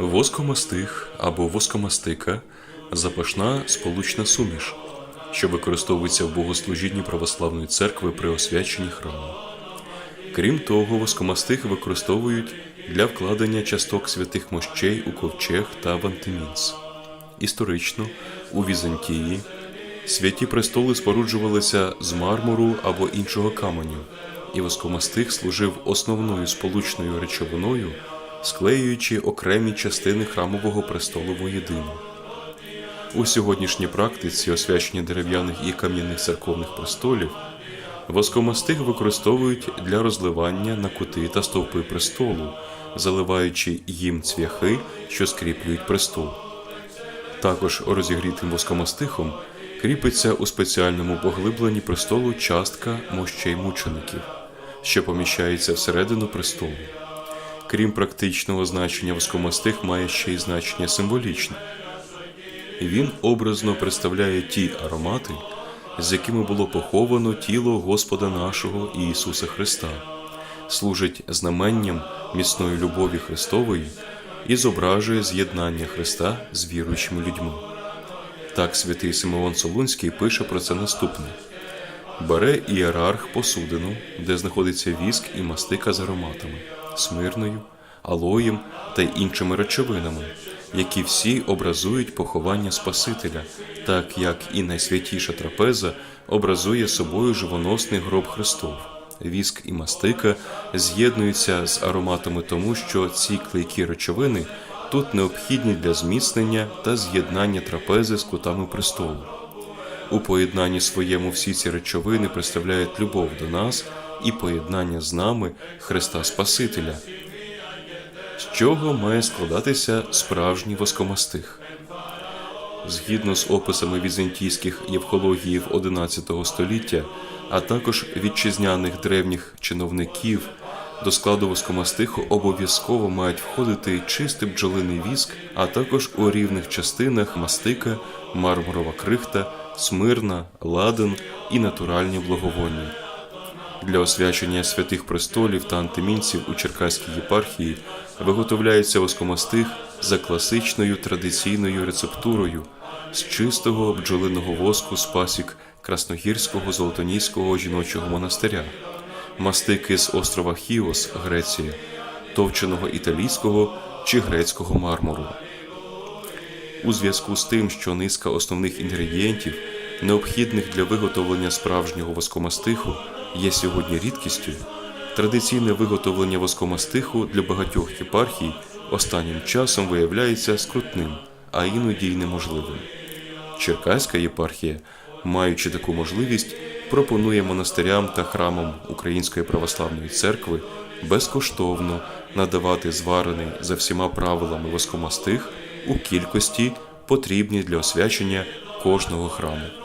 Воскомастих або воскомастика запашна сполучна суміш, що використовується в богослужінні православної церкви при освяченні храму. Крім того, воскомастих використовують для вкладення часток святих мощей у ковчег та в антимінс. Історично у Візантії святі престоли споруджувалися з мармуру або іншого каменю, і воскомастих служив основною сполучною речовиною, склеюючи окремі частини храмового престолу воєдино. У сьогоднішній практиці освячення дерев'яних і кам'яних церковних престолів воскомастих використовують для розливання на кути та стовпи престолу, заливаючи їм цвяхи, що скріплюють престол. Також розігрітим воскомастихом кріпиться у спеціальному поглибленні престолу частка мощей мучеників, що поміщається всередину престолу. Крім практичного значення воскомастих має ще й значення символічне. Він образно представляє ті аромати, з якими було поховано тіло Господа нашого Ісуса Христа, служить знаменням міцної любові Христової і зображує з'єднання Христа з віруючими людьми. Так святий Симеон Солунський пише про це наступне: бере ієрарх посудину, де знаходиться віск і мастика з ароматами, смирною, алоєм та іншими речовинами, які всі образують поховання Спасителя, так як і найсвятіша трапеза образує собою живоносний гроб Христов. Віск і мастика з'єднуються з ароматами тому, що ці клейкі речовини тут необхідні для зміцнення та з'єднання трапези з кутами престолу. У поєднанні своєму всі ці речовини представляють любов до нас і поєднання з нами Христа Спасителя, з чого має складатися справжній воскомастих. Згідно з описами візантійських євхологіїв XI століття, а також вітчизняних древніх чиновників, до складу воскомастиху обов'язково мають входити чистий бджолиний віск, а також у рівних частинах мастика, мармурова крихта, смирна, ладан і натуральні благовоння. Для освячення святих престолів та антимінців у Черкаській єпархії виготовляється воскомастих за класичною традиційною рецептурою з чистого бджолиного воску з пасік Красногірського Золотоніського жіночого монастиря, мастики з острова Хіос, Греція, товченого італійського чи грецького мармуру. У зв'язку з тим, що низка основних інгредієнтів, необхідних для виготовлення справжнього воскомастиху, є сьогодні рідкістю, традиційне виготовлення воскомастиху для багатьох єпархій останнім часом виявляється скрутним, а іноді й неможливим. Черкаська єпархія, маючи таку можливість, пропонує монастирям та храмам Української православної церкви безкоштовно надавати зварений за всіма правилами воскомастих у кількості, потрібній для освячення кожного храму.